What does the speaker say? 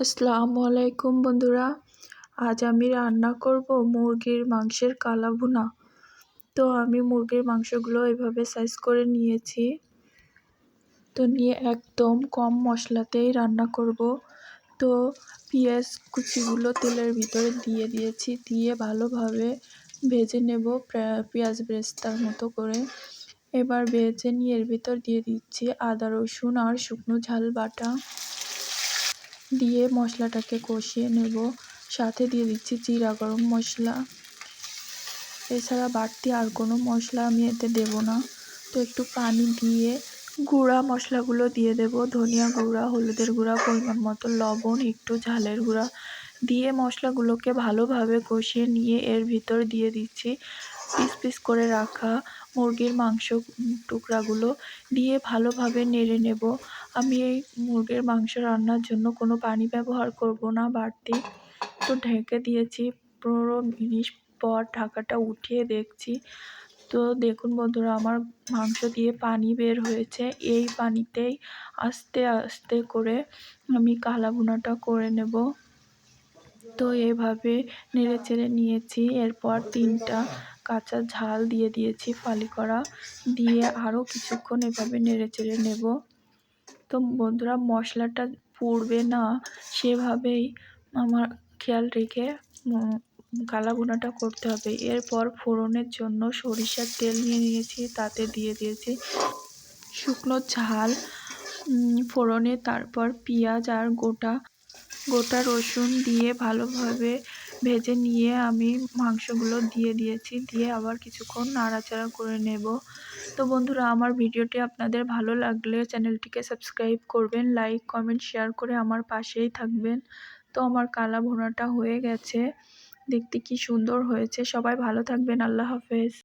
আসসালামু আলাইকুম বন্ধুরা। আজ আমি রান্না করব মুরগির মাংসের কালা ভুনা তো আমি মুরগির মাংসগুলো এভাবে সাইজ করে নিয়েছি। তো নিয়ে একদম কম মশলাতেই রান্না করব। তো পেঁয়াজ কুচিগুলো তেলের ভিতরে দিয়ে দিয়েছি, দিয়ে ভালোভাবে ভেজে নেব পেঁয়াজ ব্রেস্তার মতো করে। এবার ভেজে নিয়ে এর ভিতর দিয়ে দিচ্ছি আদা রসুন আর শুকনো ঝাল বাটা। দিয়ে মশলাটাকে কষিয়ে নেব। সাথে দিয়ে দিচ্ছি জিরা, গরম মশলা। এছাড়া বাড়তি আর কোনো মশলা আমি এতে দেব না। তো একটু পানি দিয়ে গুঁড়া মশলাগুলো দিয়ে দেব। ধনিয়া গুঁড়া, হলুদের গুঁড়া, পরিমাণ মতো লবণ, একটু ঝালের গুঁড়া দিয়ে মশলাগুলোকে ভালোভাবে কষিয়ে নিয়ে এর ভিতর দিয়ে দিচ্ছি। পিস পিস করে রাখা মুরগির মাংস টুকরাগুলো দিয়ে ভালোভাবে নেড়ে নেব। আমি এই মুরগির মাংস রান্নার জন্য কোনো পানি ব্যবহার করব না, বাড়তি তো ঢেকে দিয়েছি। পনেরো মিনিট পর ঢাকাটা উঠিয়ে দেখছি। তো দেখুন বন্ধুরা, আমার মাংস দিয়ে পানি বের হয়েছে। এই পানিতেই আস্তে আস্তে করে আমি কালা ভুনাটা করে নেব। তো এভাবে নেড়ে চেড়ে নিয়েছি। এরপর তিনটা কাঁচা ঝাল দিয়ে দিয়েছি ফালি করা। দিয়ে আরও কিছুক্ষণ এভাবে নেড়ে চেড়ে নেব। তো বন্ধুরা মশলাটা পুড়বে না, সেভাবেই আমার খেয়াল রেখে কালা করতে হবে। এরপর ফোড়নের জন্য সরিষার তেল নিয়ে নিয়েছি, তাতে দিয়ে দিয়েছি শুকনো ঝাল ফোড়নে, তারপর পেঁয়াজ আর গোটা গোটা রসুন দিয়ে ভালোভাবে ভেজে নিয়ে আমি মাংসগুলো দিয়ে দিয়েছি। দিয়ে আবার কিছুক্ষণ নাড়াচাড়া করে নেব। তো বন্ধুরা, আমার ভিডিওটি আপনাদের ভালো লাগলে চ্যানেলটিকে সাবস্ক্রাইব করবেন, লাইক, কমেন্ট, শেয়ার করে আমার পাশেই থাকবেন। তো আমার কালা ভুনাটা হয়ে গেছে। দেখতে কি সুন্দর হয়েছে। সবাই ভালো থাকবেন। আল্লাহ হাফেজ।